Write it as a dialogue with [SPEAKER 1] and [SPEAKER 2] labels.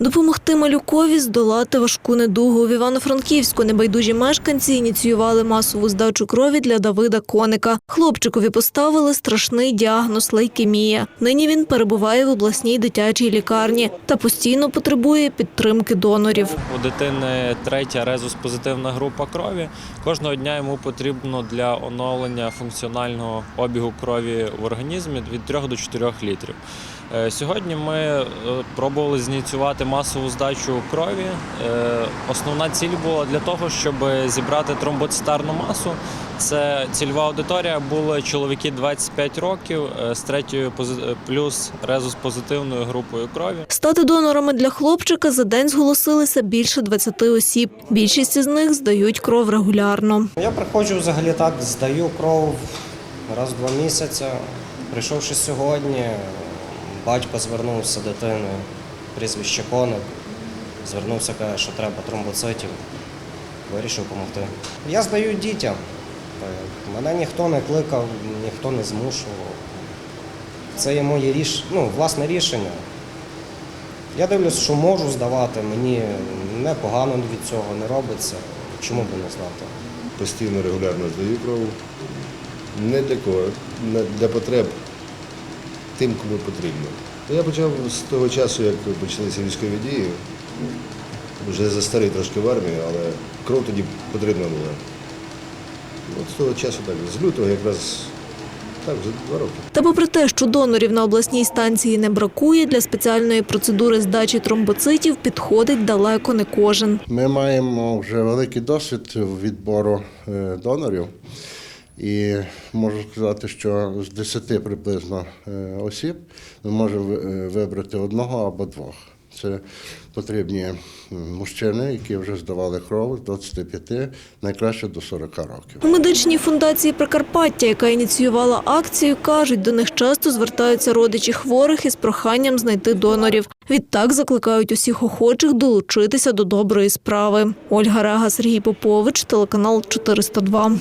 [SPEAKER 1] Допомогти малюкові здолати важку недугу в Івано-Франківську. Небайдужі мешканці ініціювали масову здачу крові для Давида Коника. Хлопчикові поставили страшний діагноз лейкемія. Нині він перебуває в обласній дитячій лікарні та постійно потребує підтримки донорів.
[SPEAKER 2] У дитини третя резус-позитивна група крові. Кожного дня йому потрібно для оновлення функціонального обігу крові в організмі від 3 до 4 літрів. Е, Сьогодні ми е, пробували зініціювати масову здачу крові. Е, Основна ціль була для того, щоб зібрати тромбоцитарну масу. Це цільова аудиторія були чоловіки 25 років е, з третьою плюс резус-позитивною групою крові.
[SPEAKER 1] Стати донорами для хлопчика за день зголосилися більше 20 осіб. Більшість із них здають кров регулярно.
[SPEAKER 3] Я приходжу взагалі так, здаю кров раз в два місяці. Прийшовши сьогодні, батько звернувся дитини, прізвище Коник. Звернувся, каже, що треба тромбоцитів. Вирішив допомогти. Я здаю дітям. Е, Мене ніхто не кликав, ніхто не змушував. Це є моє ріш... ну, власне рішення. Я дивлюсь, що можу здавати, мені непогано від цього не робиться. Чому б не здати?
[SPEAKER 4] постійно регулярно здаю кров. Не для для потреб тим, кому потрібно. Я почав з того часу, як почалися військові дії. Вже за старий трошки в армії, але кров тоді потрібна була. От з того часу так, з лютого якраз так, вже два роки.
[SPEAKER 1] Та попри те, що донорів на обласній станції не бракує, для спеціальної процедури здачі тромбоцитів підходить далеко не кожен.
[SPEAKER 5] Ми маємо вже великий досвід відбору е, донорів. І можу сказати, що з 10 приблизно е, осіб ми можемо е, вибрати одного або двох. Це потрібні мужчини, які вже здавали кров з 25, найкраще до 40 років.
[SPEAKER 1] У медичній фундації Прикарпаття, яка ініціювала акцію, кажуть, до них часто звертаються родичі хворих із проханням знайти донорів. Відтак закликають усіх охочих долучитися до доброї справи. Ольга Рега, Сергій Попович, телеканал 402.